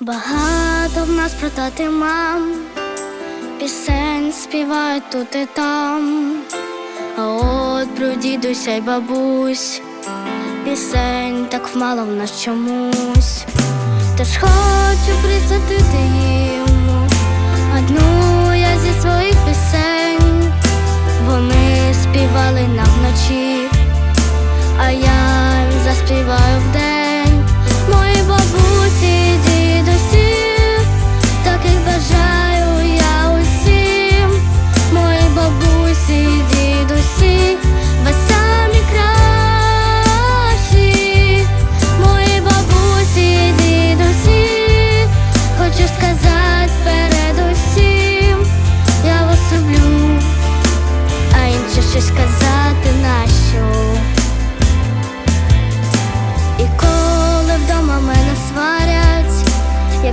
Багато в нас про тати мам, пісень співають тут і там, а от про дідуся й бабусь, пісень так мало в нас чомусь, тож хочу присвятити їм одну я зі своїх пісень, вони співали нам вночі, а я їм заспіваю вдень.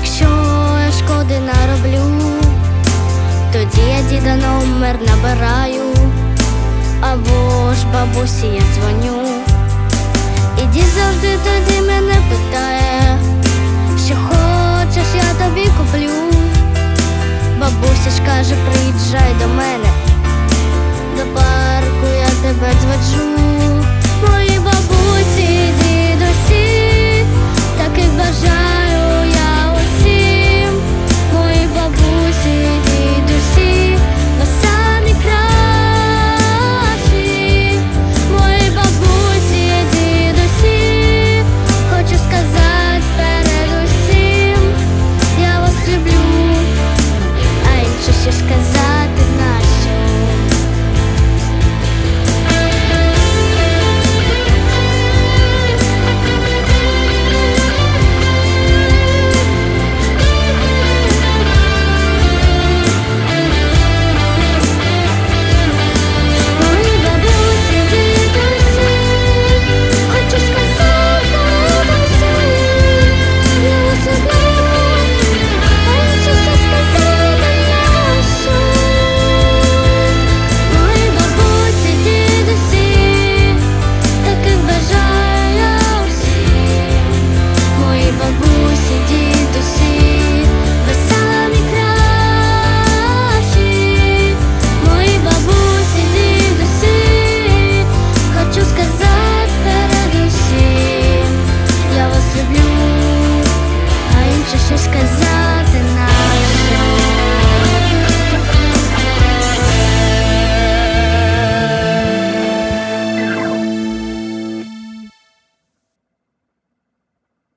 Якщо я шкоди нароблю, тоді я діда номер набираю, або ж бабусі я дзвоню. І дід завжди тоді мене питає, що хочеш, я тобі куплю. Бабуся ж каже, сказать